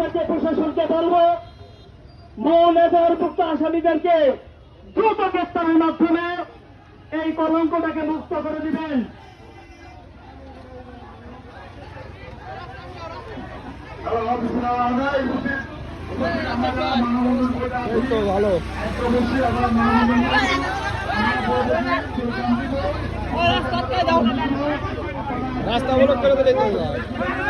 আমাদেরকে প্রশাসনকে বলব মূল এজাহারভুক্ত আসামিদেরকে দ্রুত গ্রেপ্তারের মাধ্যমে এই কলঙ্কটাকে মুক্ত করে দিবেন। ভালো। রাস্তা বলো করে দিলে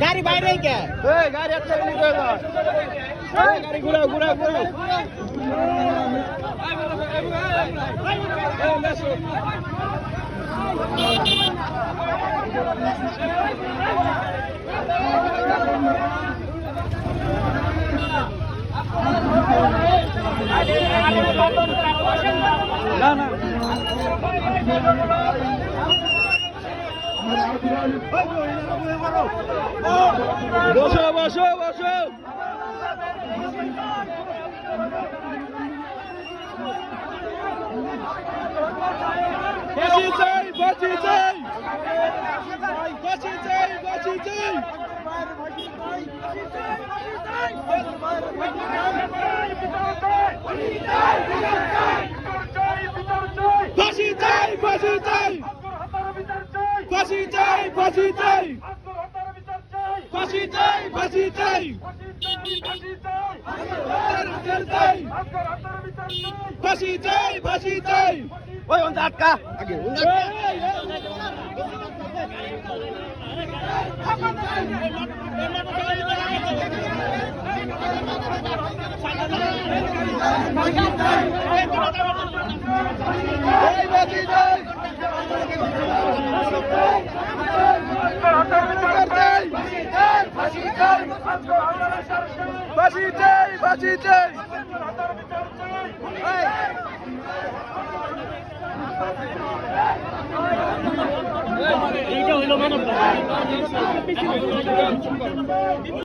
গাড়ি বাইরে কে এই গাড়ি একটা এই গাড়ি ঘুরাও ঘুরাও ঘুরাও। না না। বসো বসো বসো ফাঁসি চাই ফাঁসি চাই ফাঁসি চাই ফাঁসি চাই ফাঁসি চাই ফাঁসি চাই ফাঁসি চাই ফাঁসি চাই। ফাঁসি চাই ফাঁসি চাই। ফাঁসি চাই। ফাঁসি চাই ওই ওন্দা আটকা। আগে ফাঁসি চাই ফাঁসি চাই এইটা হইল মানব